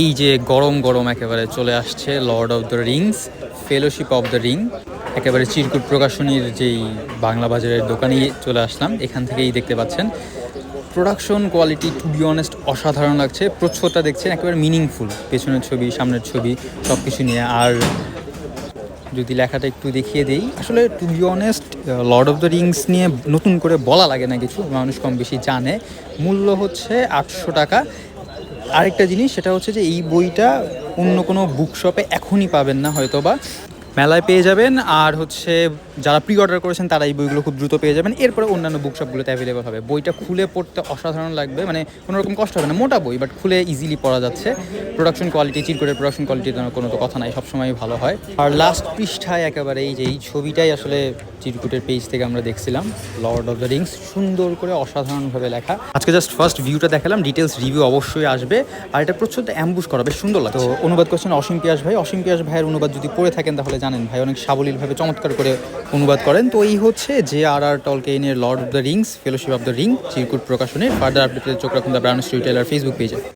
এই যে গরম গরম একেবারে চলে আসছে Lord of the Rings fellowship of the ring একেবারে চিরকুট প্রকাশনীর যেই বাংলা বাজারের দোকানেই চলে আসলাম। এখান থেকেই দেখতে পাচ্ছেন। Production quality to be honest অসাধারণ লাগছে। প্রচ্ছদটা দেখছেন, একেবারে মিনিংফুল পেছনের ছবি, সামনের ছবি সব কিছু নিয়ে। আর যদি লেখাটা একটু দেখিয়ে দেই, আসলে to be honest Lord of the Rings নিয়ে নতুন করে বলা লাগে না কিছু। মানুষ কম বেশি জানে। মূল্য হচ্ছে আটশো টাকা। আরেকটা জিনিস, সেটা হচ্ছে যে এই বইটা অন্য কোনো বুকশপে এখনই পাবেন না হয়তো বা মেলায় পেয়ে যাবেন, আর হচ্ছে যারা প্রি অর্ডার করেছেন, তারা এই বইগুলো খুব দ্রুত পেয়ে যাবেন। এরপরে অন্যান্য বুক শপগুলোতে অ্যাভেলেবল হবে। বইটা খুলে পড়তে অসাধারণ লাগবে। মানে কোনো রকম কষ্ট হবে না। মোটা বই বাট খুলে ইজিলি পড়া যাচ্ছে। প্রোডাকশন কোয়ালিটি চিরকুটের প্রোডাকশন কোয়ালিটির কোনো তো কথা নাই। সবসময় ভালো হয়। আর লাস্ট পৃষ্ঠায় একেবারে এই যে এই ছবিটাই আসলে চিরকুটের পেজ থেকে আমরা দেখছিলাম। লর্ড অফ দ্য রিংস সুন্দর করে অসাধারণভাবে লেখা। আজকে জাস্ট ফার্স্ট ভিউটা দেখালাম। ডিটেলস রিভিউ অবশ্যই আসবে। আর এটা প্রচুর অ্যাম্বুশ করা বেশ সুন্দর লাগে তো অনুবাদ করছেন অসীম পিয়াস ভাই। অসীম পিয়াস ভাইয়ের অনুবাদ যদি পড়ে থাকেন, তাহলে জানেন ভাই, অনেক সাবলীলভাবে চমৎকার করে অনুবাদ করেন। তো এই হচ্ছে যে আর আর টলকেইনের Lord of the Rings Fellowship of the Ring চিরকুট প্রকাশনের। ফার্দার আপডেটের চোখ রাখুন the Brown Studio Teller Facebook পেজে